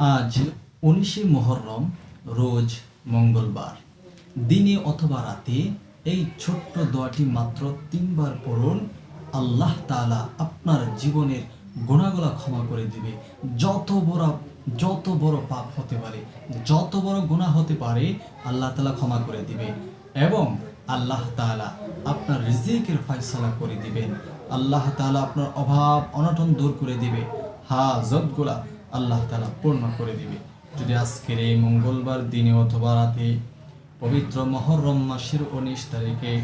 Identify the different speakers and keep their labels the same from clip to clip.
Speaker 1: আজ উনিশে মহরম, রোজ মঙ্গলবার। দিনে অথবা রাতে এই ছোট্ট দোয়াটি মাত্র তিনবার পড়ুন, আল্লাহ তাআলা আপনার জীবনের গোনাগুলা ক্ষমা করে দিবে। যত বড় যত বড় পাপ হতে পারে, যত বড় গুণা হতে পারে, আল্লাহ তালা ক্ষমা করে দিবে এবং আল্লাহ তাআলা আপনার রিজিকের ফয়সালা করে দিবেন। আল্লাহ তাআলা আপনার অভাব, অনটন দূর করে দিবে। হা হাজতগুলা আল্লাহ তাআলা পূর্ণ করে দিবে। যদি আজকের এই মঙ্গলবার দিনে অথবা রাতে পবিত্র মহরম মাসের উনিশ তারিখে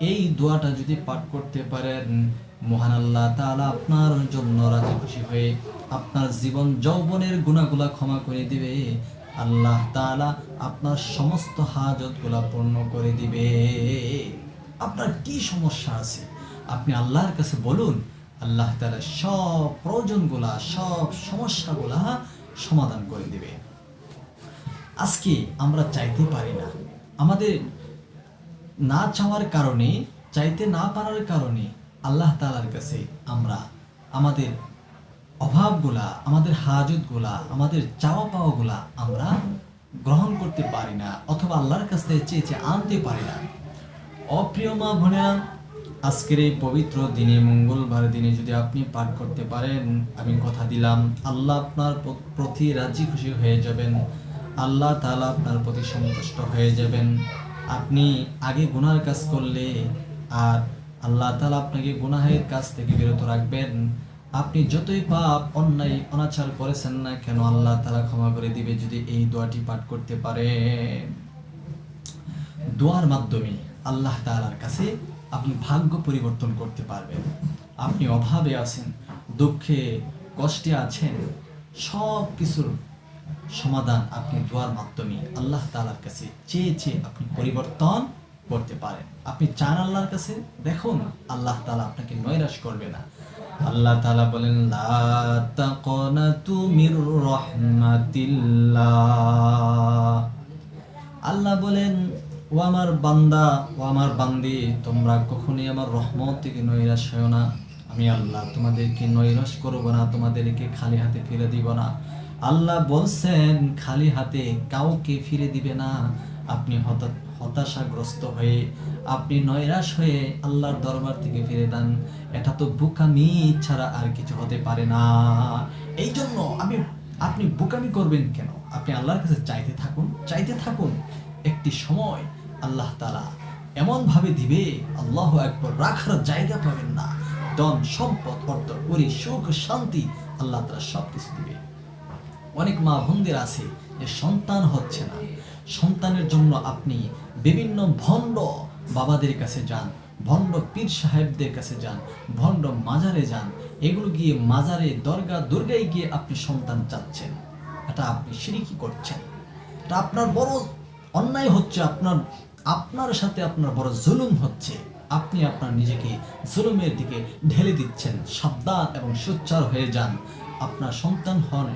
Speaker 1: এই দোয়াটা যদি পাঠ করতে পারেন, মহান আল্লাহ তাআলা আপনার জন্য রাজি খুশি হয়ে আপনার জীবন যৌবনের গুণাগুলা ক্ষমা করে দিবে। আল্লাহ তাআলা আপনার সমস্ত হাজতগুলা পূর্ণ করে দিবে। আপনার কি সমস্যা আছে? আপনি আল্লাহর কাছে বলুন আল্লাহ তালা সব প্রয়োজনগুলা, সব সমস্যাগুলা সমাধান করে দিবে। আজকে আমরা চাইতে পারি না। আমাদের না চাওয়ার কারণে, চাইতে না পারার কারণে আল্লাহ তালার কাছে আমরা আমাদের অভাবগুলা, আমাদের হাজতগুলা, আমাদের চাওয়া পাওয়াগুলা আমরা গ্রহণ করতে পারি না অথবা আল্লাহর কাছ থেকে চেয়ে চেয়ে আনতে পারি না। অপ্রিয় মা বোনেরা আজকের এই পবিত্র দিনে, মঙ্গলবার দিনে যদি আপনি পাঠ করতে পারেন, আমি কথা দিলাম, আল্লাহ আপনার প্রতি রাজি খুশি হয়ে যাবেন। আল্লাহ তাআলা আপনার প্রতি সন্তুষ্ট হয়ে যাবেন। আপনি আগে গুনার কাজ করলে আর আল্লাহ তালা আপনাকে গুনাহের কাজ থেকে বিরত রাখবেন। আপনি যতই পাপ, অন্যায়, অনাচার করেছেন না কেন, আল্লাহ তালা ক্ষমা করে দিবে যদি এই দোয়াটি পাঠ করতে পারে দোয়ার মাধ্যমে আল্লাহ তাআলার কাছে আপনি ভাগ্য পরিবর্তন করতে পারবেন। আপনি অভাবে আছেন, দুঃখে, কষ্টে আছেন সব কিছুর সমাধান আপনি দোয়ার মাধ্যমে আল্লাহ তালার কাছে চেয়ে চেয়ে আপনি পরিবর্তন করতে পারেন। আপনি চান আল্লাহর কাছে? দেখুন, আল্লাহ তালা আপনাকে নৈরাশ করবে না। আল্লাহ তাআলা বলেন আল্লাহ বলেন ও আমার বান্দা, ও আমার বান্দি, তোমরা কখনই আমার রহমত থেকে নৈরাশ হও না। আমি আল্লাহ তোমাদেরকে নৈরাশ করব না, তোমাদেরকে খালি হাতে ফিরে দিব না। আল্লাহ বলছেন, খালি হাতে কাউকে ফিরে দিবে না। আপনি হতা- হতাশাগ্রস্ত হয়ে, আপনি নৈরাশ হয়ে আল্লাহর দরবার থেকে ফিরে দেন এটা তো বুকামি ছাড়া আর কিছু হতে পারে না। এই জন্য আমি, আপনি বোকামি করবেন কেন? আপনি আল্লাহর কাছে চাইতে থাকুন চাইতে থাকুন। একটি সময় আল্লাহ তালা এমন ভাবে দিবে, আল্লাহ একবার রাখার জায়গা পাবেন না। ধন, সম্পদ, অর্থ করি সুখ, শান্তি আল্লাহ তালা সব কিছু দিবে। অনেক মা বোনদের আছে যে সন্তান হচ্ছে না। সন্তানের জন্য আপনি বিভিন্ন ভণ্ড বাবাদের কাছে যান, ভণ্ড পীর সাহেবদের কাছে যান, ভণ্ড মাজারে যান। এগুলো গিয়ে মাজারে দরগা দুর্গায় গিয়ে আপনি সন্তান চাচ্ছেন। এটা আপনি সিরিকি করছেন। এটা আপনার বড় অন্যায় হচ্ছে, আপনার আপনার সাথে আপনার বড় জুলুম হচ্ছে। আপনি আপনার নিজেকে জুলুমের দিকে ঢেলে দিচ্ছেন। সাবধান এবং সোচ্চার হয়ে যান। আপনার সন্তান হন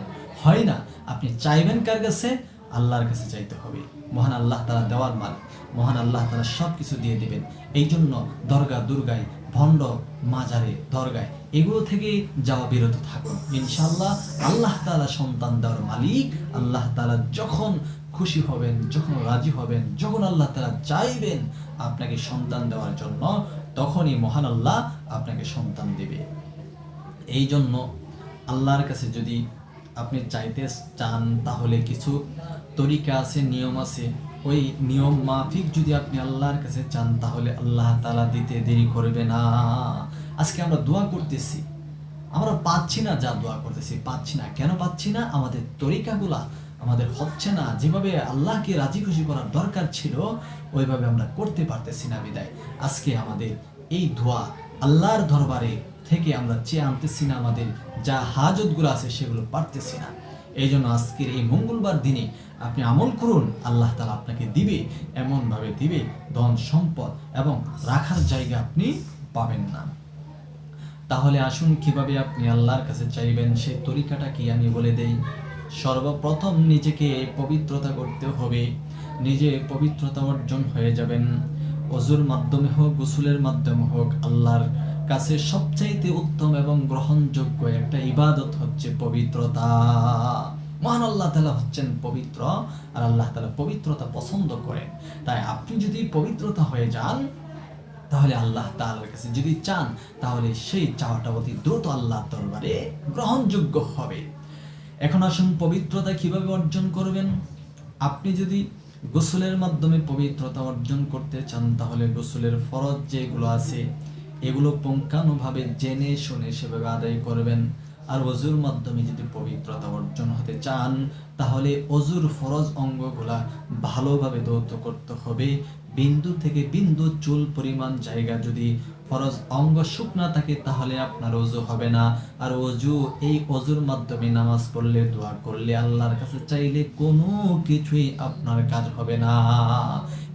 Speaker 1: হয় না, আপনি চাইবেন কার কাছে? আল্লাহর কাছে চাইতে হবে। মহান আল্লাহ তারা দেওয়ার মালিক। মহান আল্লাহ তারা সব কিছু দিয়ে দিবেন। এই জন্য দরগা দুর্গায়, ভণ্ড মাজারে, দরগায়, এগুলো থেকে যাওয়া বিরত থাকুন। ইনশাল্লাহ আল্লাহ তালা সন্তান দেওয়ার মালিক। আল্লাহ তালা যখন খুশি হবেন, যখন রাজি হবেন, যখন আল্লাহ তারা চাইবেন আপনাকে সন্তান দেওয়ার জন্য, তখনই মহান আল্লাহ আপনাকে সন্তান দেবে। এই জন্য আল্লাহর কাছে যদি আপনি চাইতে চান, তাহলে কিছু তরিকা আছে, নিয়ম আছে। ওই নিয়ম মাফিক যদি আপনি আল্লাহর কাছে চান, তাহলে আল্লাহ তালা দিতে দেরি করবে না। আজকে আমরা দোয়া করতেছি। আমরা পাচ্ছি না যা দোয়া করতেছি, পাচ্ছি না। কেন পাচ্ছি না? আমাদের তরিকাগুলা আমাদের হচ্ছে না। যেভাবে আল্লাহকে রাজি খুশি করার দরকার ছিল, ওইভাবে আমরা করতে পারতেছি না বিদায়। আজকে আমাদের এই দোয়া আল্লাহর দরবারে থেকে আমরা চেয়ে আনতেছি না, আমাদের যা হাজতগুলো আছে সেগুলো পারতেছি না। এই জন্য আজকের এই মঙ্গলবার দিনে আপনি আমল করুন, আল্লাহ তালা আপনাকে দিবে, এমনভাবে দিবে, ধন সম্পদ এবং রাখার জায়গা আপনি পাবেন না। তাহলে আসুন, কীভাবে আপনি আল্লাহর কাছে চাইবেন সেই তরিকাটা কি আমি বলে দেই? সর্বপ্রথম নিজেকে পবিত্রতা করতে হবে। নিজে পবিত্রতা অর্জন হয়ে যাবেন। অজুর মাধ্যমে হোক, গোসলের মাধ্যমে হোক, আল্লাহর কাছে সবচাইতে উত্তম এবং গ্রহণযোগ্য একটা ইবাদত হচ্ছে পবিত্রতা। মহান আল্লাহ তালা হচ্ছেন পবিত্র আর আল্লাহ তালা পবিত্রতা পছন্দ করেন। তাই আপনি যদি পবিত্রতা হয়ে যান, তাহলে আল্লাহ তাআলার কাছে যদি চান, তাহলে সেই চাওয়াটা অতি দ্রুত আল্লাহ দরবারে গ্রহণযোগ্য হবে। এখন আসুন পবিত্রতা কীভাবে অর্জন করবেন? আপনি যদি গোসলের মাধ্যমে পবিত্রতা অর্জন করতে চান, তাহলে গোসলের ফরজ যেগুলো আছে, এগুলো পুঙ্খানুভাবে জেনে শুনে সেভাবে আদায় করবেন। আর অজুর মাধ্যমে যদি পবিত্রতা অর্জন হতে চান, তাহলে অজুর ফরজ অঙ্গগুলা ভালোভাবে দৌত করতে হবে। বিন্দু থেকে বিন্দু চুল পরিমাণ জায়গা যদি ফরজ অঙ্গ শুকনা থাকে তাহলে আপনার অজু হবে না। আর অজু, এই অজুর মাধ্যমে নামাজ পড়লে, দোয়া করলে আল্লাহর কাছে চাইলে কোনো কিছুই আপনার কাজ হবে না।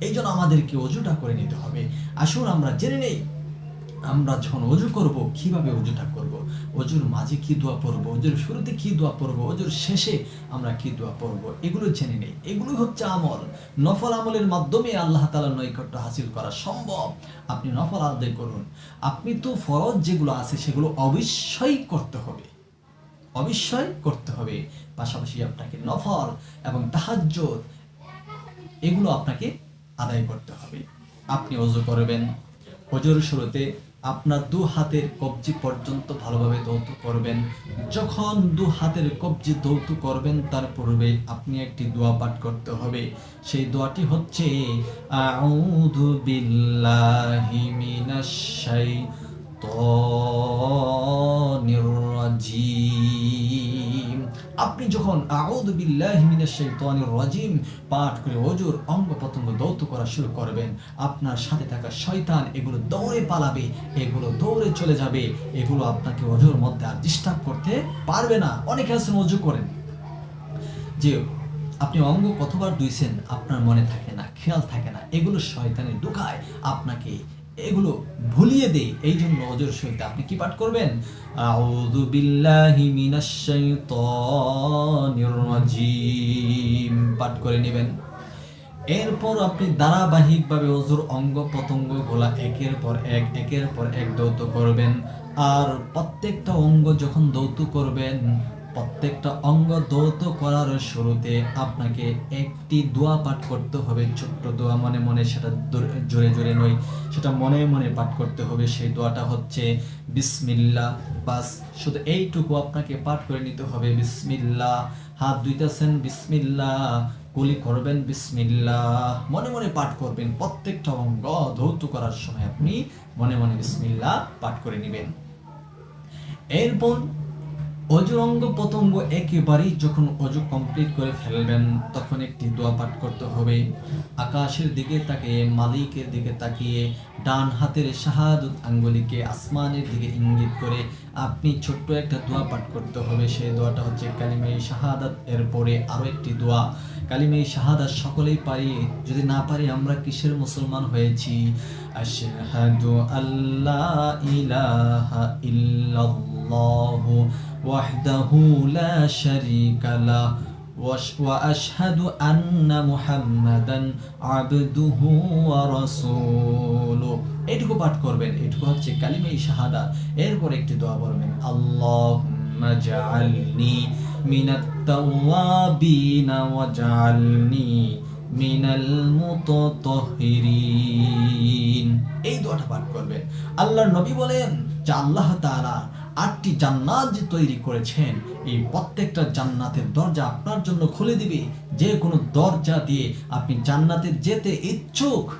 Speaker 1: এই জন্য আমাদেরকে অজুটা করে নিতে হবে। আসুন আমরা জেনে নেই আমরা যখন অজু করব, কীভাবে অজুটা করব? অজুর মাঝে কি দোয়া পড়ব? অজুর শুরুতে কি দোয়া পড়ব? অজুর শেষে আমরা কি দোয়া পড়ব? এগুলো জেনে নেই। এগুলো হচ্ছে আমল। নফল আমলের মাধ্যমে আল্লাহ তাআলার নৈকট্য হাসিল করা সম্ভব। আপনি নফল আদায় করুন। আপনি তো ফরজ যেগুলো আছে, সেগুলো অবশ্যই করতে হবে। অবশ্যই করতে হবে। পাশাপাশি আপনাকে নফল এবং তাহাজ্জুদ, এগুলো আপনাকে আদায় করতে হবে। আপনি অজু করবেন। অজুর শুরুতে আপনার দু হাতের কবজি পর্যন্ত ভালোভাবে দৌত করবেন। যখন দু হাতের কবজি দৌত করবেন, তার পূর্বে আপনি একটি দোয়া পাঠ করতে হবে। সেই দোয়াটি হচ্ছে, আউযু বিল্লাহি আপনি যখন রাজিম পাঠ করে অজুর অঙ্গ প্রত্যঙ্গ দৌত করা শুরু করবেন, আপনার সাথে থাকা শয়তান এগুলো দৌড়ে পালাবে, এগুলো দৌড়ে চলে যাবে, এগুলো আপনাকে অজুর মধ্যে আর ডিস্টার্ব করতে পারবে না। অনেকে আছেন অজু করেন যে, আপনি অঙ্গ কতবার দুইছেন আপনার মনে থাকে না, খেয়াল থাকে না, এগুলো শয়তানের ঢুকায়, আপনাকে এগুলো ভুলিয়ে দেয় এই জন্য অজর সহিত। আপনি কি পাঠ করবেন? আউযু বিল্লাহি মিনাশ শাইতানির রাজিম পাঠ করে নেবেন। এরপর আপনি ধারাবাহিকভাবে অজুর অঙ্গ প্রত্যঙ্গ গোলা একের পর এক, একের পর এক দৌত করবেন। আর প্রত্যেকটা অঙ্গ যখন দৌত করবেন প্রত্যেকটা অঙ্গ দৌত করার শুরুতে আপনাকে একটি দোয়া পাঠ করতে হবে, ছোট্ট দোয়া, মনে মনে সেটা জোরে জোরে নয়, সেটা মনে মনে পাঠ করতে হবে। সেই দোয়াটা হচ্ছে, বিসমিল্লা বাস, শুধু এইটুকু আপনাকে পাঠ করে নিতে হবে। বিসমিল্লা হাত দুইতেছেন বিসমিল্লা কুলি করবেন, বিসমিল্লা মনে মনে পাঠ করবেন। প্রত্যেকটা অঙ্গ ধৌত করার সময় আপনি মনে মনে বিসমিল্লা পাঠ করে নেবেন। এরপর অজুর অঙ্গ প্রত্যঙ্গ একেবারেই যখন অজু কমপ্লিট করে ফেলবেন, তখন একটি দোয়া পাঠ করতে হবে। আকাশের দিকে তাকিয়ে, মালিকের দিকে তাকিয়ে, ডান হাতের শাহাদত আঙ্গুলিকে আসমানের দিকে ইঙ্গিত করে আপনি ছোট্ট একটা দোয়া পাঠ করতে হবে। সেই দোয়াটা হচ্ছে কালিমাই শাহাদাত। এর পরে আরও একটি দোয়া কালিমাই শাহাদাত সকলেই পারি। যদি না পারি, আমরা কিসের মুসলমান হয়েছি? আশহাদু আল্লাহ ইলাহা ইল্লাল্লাহু وحده لا شريك له وأش- وأشهد أن محمدا عبده ورسوله এইটুকু পাঠ করবেন এটুকু হচ্ছে কালিমাই শাহাদা এরপর একটি দোয়া বলবেন আল্লাহুম্মা জাআলনি মিনাত তাওয়াবিনা ওয়াজআলনি মিনাল মুতাতাহহিরিন এই দোয়াটা পাঠ করবেন। আল্লাহর নবী বলেন যে আল্লাহ তাআলা আটটি জান্নাত যে তৈরি করেছেন, এই প্রত্যেকটা জান্নাতের দরজা আপনার জন্য খুলে দিবে। যে কোনো দরজা দিয়ে আপনি জান্নাতে যেতে ইচ্ছুক,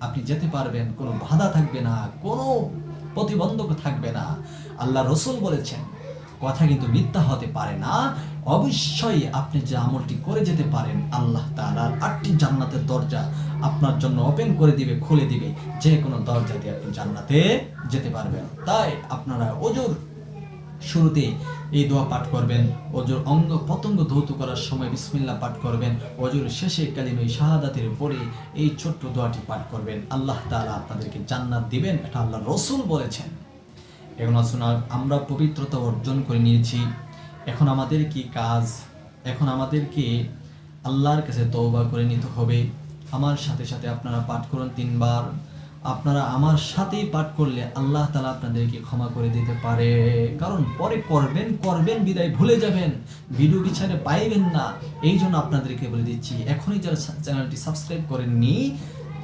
Speaker 1: আপনি যেতে পারবেন। কোনো বাধা থাকবে না, কোনো প্রতিবন্ধক থাকবে না। আল্লাহ রসুল বলেছেন কথা কিন্তু মিথ্যা হতে পারে না। অবশ্যই আপনি যে আমলটি করে যেতে পারেন, আল্লাহ তাআলার আটটি জান্নাতের দরজা আপনার জন্য ওপেন করে দিবে, খুলে দিবে। যে কোনো দরজা দিয়ে আপনি জান্নাতে যেতে পারবেন। তাই আপনারা ওজুর শুরুতে এই দোয়া পাঠ করবেন অজুর অঙ্গ পতঙ্গ ধৌত করার সময় বিসমিল্লাহ পাঠ করবেন অজুর শেষে কালিমাই শাহাদাতের পরে এই ছোট্ট দোয়াটি পাঠ করবেন। আল্লাহ তাআলা আপনাদেরকে জান্নাত দিবেন, এটা আল্লাহ রসুল বলেছেন। এখন আসুন, আর আমরা পবিত্রতা অর্জন করে নিয়েছি। এখন আমাদের কি কাজ? এখন আমাদেরকে আল্লাহর কাছে তওবা করে নিতে হবে। আমার সাথে সাথে আপনারা পাঠ করুন তিনবার। আপনারা আমার সাথেই পাঠ করলে আল্লাহ তালা আপনাদেরকে ক্ষমা করে দিতে পারে। কারণ পরে করবেন করবেন, বিদায় ভুলে যাবেন। ভিডিও পিছনে পাইবেন না। এই জন্য আপনাদেরকে বলে দিচ্ছি, এখনই যারা চ্যানেলটি সাবস্ক্রাইব করেননি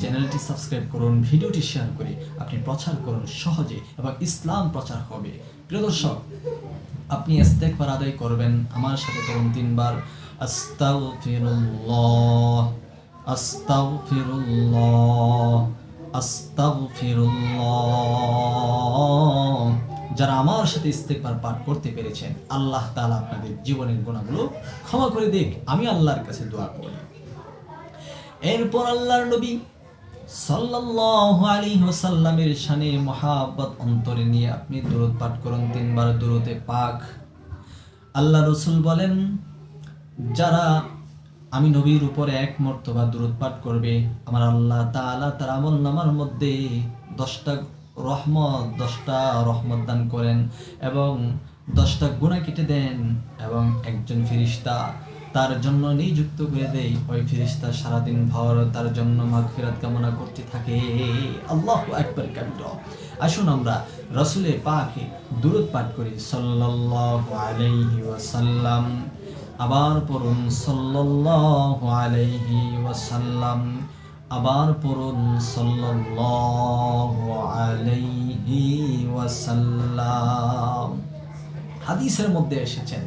Speaker 1: চ্যানেলটি সাবস্ক্রাইব করুন, ভিডিওটি শেয়ার করে আপনি প্রচার করুন সহজে এবং ইসলাম প্রচার হবে। প্রিয় দর্শক, আপনি ইস্তেগফার আদায় করবেন। আমার সাথে করুন তিনবার। আস্তাগফিরুল্লাহ আস্তাগফিরুল্লাহ আস্তাগফিরুল্লাহ। যারা আমার সাথে ইস্তেগফার পাঠ করতে পেরেছেন, আল্লাহ তাআলা আপনাদের জীবনের গুণাগুলো ক্ষমা করে দিক। আমি আল্লাহর কাছে দোয়া করি। এরপর আল্লাহর নবী সাল্লাল্লাহু আলাইহি ওয়াসাল্লামের শানে মহাব্বত অন্তরে নিয়ে আপনি দরুদ পাঠ করুন, তিনবার দরুদে পাক। আল্লাহ রসুল বলেন, যারা আমি নবীর উপরে এক মর্তবা দূরত পাঠ করবে, আমার আল্লাহ তাআলা তার আমল নামার মধ্যে দশটা রহমত দশটা রহমত দান করেন এবং দশটা গুণা কেটে দেন এবং একজন ফিরিস্তা তার জন্য নিযুক্ত করে দেই। ওই ফিরিস্তা সারাদিন ভর তার জন্য মাগফিরাত কামনা করতে থাকে। আল্লাহ একবার কাবির আসুন আমরা রসুলে পাকে দূরত পাঠ করি। সাল্লাল্লাহু আলাইহি ওয়াসাল্লাম। আবার পড়ুন সাল্লাল্লাহু আলাইহি ওয়াসাল্লাম। আবার পড়ুন সাল্লাল্লাহু আলাইহি ওয়াসাল্লাম। হাদিসের মধ্যে এসেছেন,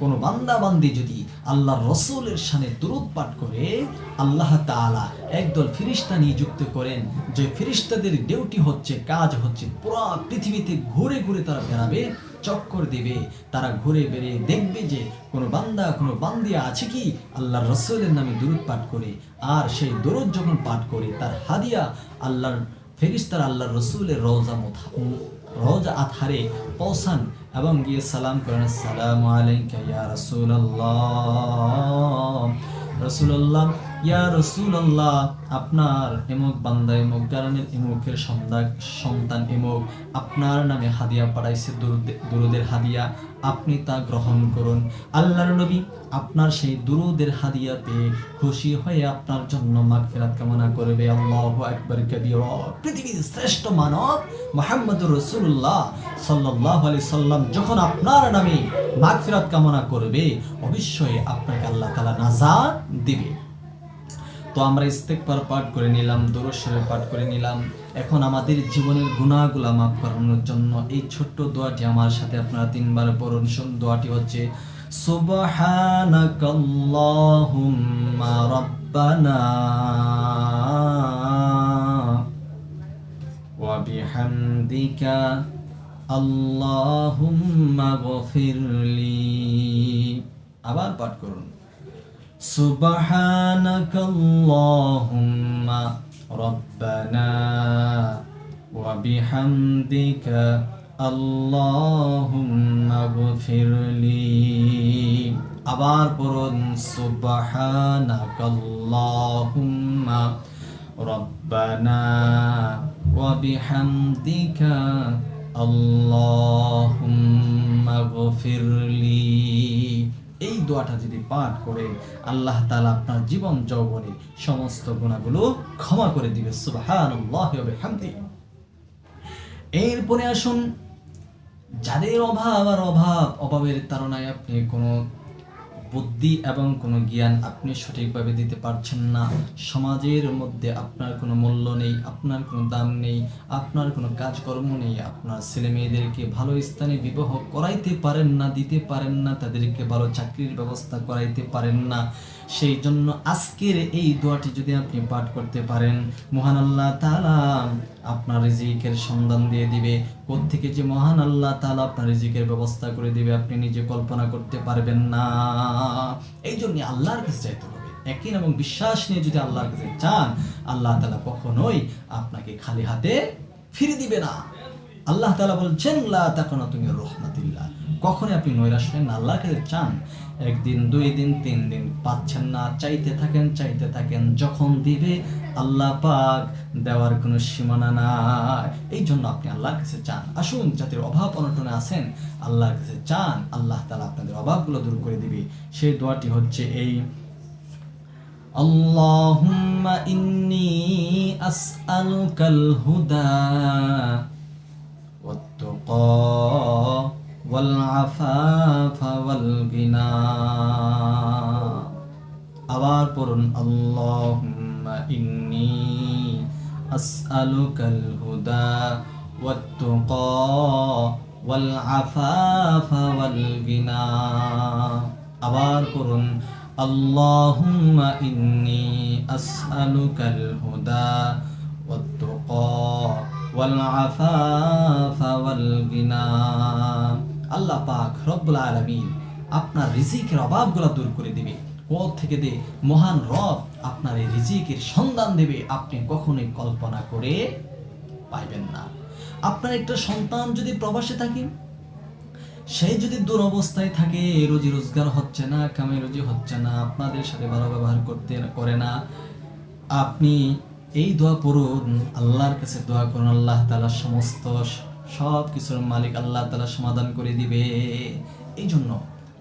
Speaker 1: কোনো বান্দা বান্দি যদি আল্লাহ রসুলের সানে দুরুদ পাঠ করে আল্লাহ তাআলা একদল ফিরিস্তা নিযুক্ত করেন। যে ফিরিস্তাদের ডিউটি হচ্ছে, কাজ হচ্ছে পুরো পৃথিবীতে ঘুরে ঘুরে তারা বেড়াবে, চক্কর দেবে। তারা ঘুরে বেড়ে দেখবে যে কোনো বান্দা, কোনো বান্দিয়া আছে কি? আল্লাহ রসুলের নামে দুরুদ পাঠ করে। আর সেই দরুদ যখন পাঠ করে, তার হাদিয়া আল্লাহর, ফেরিস্তার আল্লাহ রসুলের মোথা রোজা আথারে পৌঁছান এবং গিয়ে সালাম করেন সালাম আলাইকা ইয়া রাসূলুল্লাহ। রাসূলুল্লাহ ইয়া রাসূলুল্লাহ, আপনার এমুক বান্দা, এমুক গারানের এমুকের সন্তান সন্তান এমুক, আপনার নামে হাদিয়া পাঠাইছে দুরুদের হাদিয়া, আপনি তা গ্রহণ করুন। আল্লাহর নবী আপনার সেই দুরুদের হাদিয়া পেয়ে খুশি হয়ে আপনার জন্য মাগফিরাত কামনা করবে। আল্লাহ আকবার কবীরা। পৃথিবীর শ্রেষ্ঠ মানব মুহাম্মদুর রাসূলুল্লাহ সাল্লাল্লাহু আলাইহি সাল্লাম যখন আপনার নামে মাগফিরাত কামনা করবে, অবশ্যই আপনাকে আল্লাহ তাআলা নাজাত দিবে। তো আমরা ইস্তেকবার পাঠ করে নিলাম দরশ্বরে পাঠ করে নিলাম। এখন আমাদের জীবনের গুণাগুলা মাফ করানোর জন্য এই ছোট্ট দোয়াটি আমার সাথে আপনারা তিনবার পড়ুন। শুন দোয়াটি হচ্ছে, সুবহানাকাল্লাহুম্মা রাব্বানা ওয়া বিহামদিকা আল্লাহুম্মা গফিরলি। আবার পাঠ করুন। سبحانك اللهم ربنا وبحمدك اللهم اغفر لي আবার পড়ুন سبحانك اللهم ربنا وبحمدك اللهم اغفر لي এই দোয়াটা যদি পাঠ করেন, আল্লাহ তালা আপনার জীবন যৌবনের সমস্ত গুণাগুলো ক্ষমা করে দিবে বিহামদিহি এরপরে আসুন, যাদের অভাব আর অভাব, অভাবের তারণায় আপনি কোনো বুদ্ধি এবং কোনো জ্ঞান আপনি সঠিকভাবে দিতে পারছেন না। সমাজের মধ্যে আপনার কোনো মূল্য নেই, আপনার কোনো দাম নেই, আপনার কোনো কাজকর্ম নেই, আপনার ছেলে মেয়েদেরকে ভালো স্থানে বিবাহ করাইতে পারেন না, দিতে পারেন না, তাদেরকে ভালো চাকরির ব্যবস্থা করাইতে পারেন না। সেই জন্য আজকের এই দোয়াটি যদি আপনি পাঠ করতে পারেন, মহান আল্লাহ তালা আপনার রিজিকের সন্ধান দিয়ে দিবে। থেকে যে মহান আল্লাহ তালা আপনার রিজিকের ব্যবস্থা করে দিবে, আপনি নিজে কল্পনা করতে পারবেন না। এই জন্য আল্লাহর কাছে চাইতে হবে। একই এবং বিশ্বাস নিয়ে যদি আল্লাহর কাছে চান, আল্লাহ তাআলা কখনোই আপনাকে খালি হাতে ফিরে দিবে না। আল্লাহ তাআলা বলছেন, লা তাকুনা তুমি রহমাতিল্লাহ। কখনই আপনি নৈরাশ কাছে চান একদিন দুই দিন তিন দিন পাচ্ছেন না চাইতে থাকেন চাইতে থাকেন যখন দিবে আল্লাহ পাক দেওয়ার কোনো সীমানা নাই এই জন্য আপনি আল্লাহর কাছে চান আসুন যাদের অভাব অনটনে আছেন আল্লাহর কাছে চান আল্লাহ তাআলা আপনাদের অভাবগুলো দূর করে দিবে সেই দোয়াটি হচ্ছে এই اللهم إني أسألك الهدى والتقى والعفاف والغنى আবার পড়ুন আল্লাহুম্মা ইন্নি আসআলুকাল হুদা ওয়াত-তুকা ওয়াল আফাফা ওয়াল গিনা আবার পড়ুন আল্লাহুম্মা ইন্নি আসআলুকাল হুদা ওয়াত-তুকা ওয়াল আফাফা ওয়াল গিনা আল্লাহ পাক রব্বুল আলামিন আপনার রিজিকের অভাবগুলো দূর করে দিবে। পথ থেকে দে মহান রব আপনার এই রিজিকের সন্ধান দেবে, আপনি কখনোই কল্পনা করে পাইবেন না। আপনার একটা সন্তান যদি প্রবাসে থাকে সেই যদি দুরবস্থায় থাকে, রোজি রোজগার হচ্ছে না, কামে রোজি হচ্ছে না, আপনাদের সাথে ভালো ব্যবহার করতে করে না, আপনি এই দোয়া পড়ুন, আল্লাহর কাছে দোয়া করুন, আল্লাহ তালা সমস্ত সব কিছুর মালিক আল্লাহ তালা সমাধান করে দিবে। এই জন্য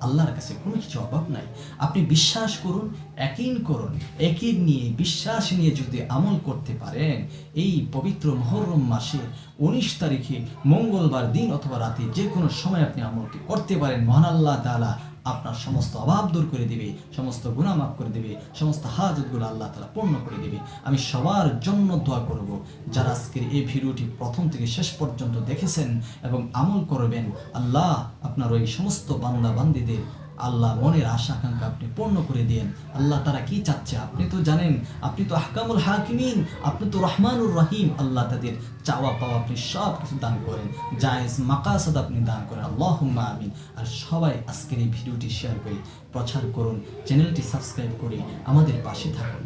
Speaker 1: আল্লাহর কাছে কোনো কিছু অভাব নাই। আপনি বিশ্বাস করুন একিন করুন একই নিয়ে, বিশ্বাস নিয়ে যদি আমল করতে পারেন, এই পবিত্র মহরম মাসের উনিশ তারিখে মঙ্গলবার দিন অথবা রাতে যে কোনো সময় আপনি আমলটি করতে পারেন। মহান আল্লাহ তালা আপনার সমস্ত অভাব দূর করে দিবে, সমস্ত গুণা মাফ করে দিবে, সমস্ত হাজতগুলো আল্লাহ তালা পূর্ণ করে দিবে। আমি সবার জন্য দোয়া করব, যারা আজকের এই ভিডিওটি প্রথম থেকে শেষ পর্যন্ত দেখেছেন এবং আমল করবেন, আল্লাহ আপনার ওই সমস্ত বান্দা বান্দিদের আল্লাহ মনের আশা আকাঙ্ক্ষা আপনি পূর্ণ করে দিয়েন। আল্লাহ তারা কি চাচ্ছে? আপনি তো জানেন, আপনি তো আহকামুল হাকিমিন, আপনি তো রহমানুর রহিম। আল্লাহ তাদের চাওয়া পাওয়া আপনি সব কিছু দান করেন, জায়েজ মাকাসাদ আপনি দান করেন। আল্লাহ আমিন। আর সবাই আজকের এই ভিডিওটি শেয়ার করে প্রচার করুন, চ্যানেলটি সাবস্ক্রাইব করে আমাদের পাশে থাকুন।